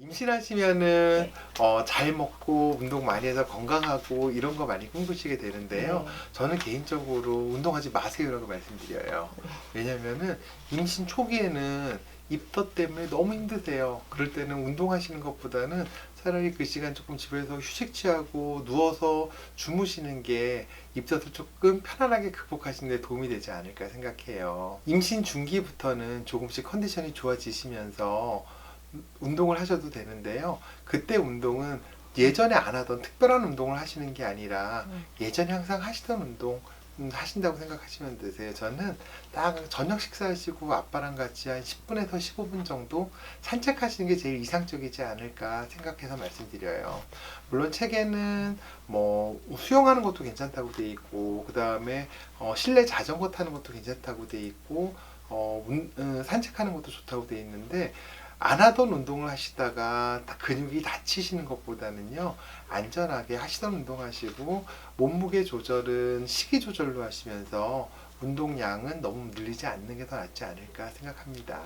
임신하시면은 어, 잘 먹고 운동 많이 해서 건강하고 이런 거 많이 꿈꾸시게 되는데요. 네. 저는 개인적으로 운동하지 마세요라고 말씀드려요. 왜냐면은 임신 초기에는 입덧 때문에 너무 힘드세요. 그럴 때는 운동하시는 것보다는 차라리 그 시간 조금 집에서 휴식 취하고 누워서 주무시는 게 입덧을 조금 편안하게 극복하시는 데 도움이 되지 않을까 생각해요. 임신 중기부터는 조금씩 컨디션이 좋아지시면서 운동을 하셔도 되는데요. 그때 운동은 예전에 안 하던 특별한 운동을 하시는 게 아니라 음. 예전에 항상 하시던 운동 음, 하신다고 생각하시면 되세요. 저는 딱 저녁 식사하시고 아빠랑 같이 한 10분에서 15분 정도 산책하시는 게 제일 이상적이지 않을까 생각해서 말씀드려요. 물론 책에는 뭐 수영하는 것도 괜찮다고 돼 있고 그 다음에 어, 실내 자전거 타는 것도 괜찮다고 돼 있고 어, 운- 음, 산책하는 것도 좋다고 돼 있는데 안 하던 운동을 하시다가 다 근육이 다치시는 것보다는요 안전하게 하시던 운동 하시고 몸무게 조절은 식이 조절로 하시면서 운동량은 너무 늘리지 않는 게 더 낫지 않을까 생각합니다.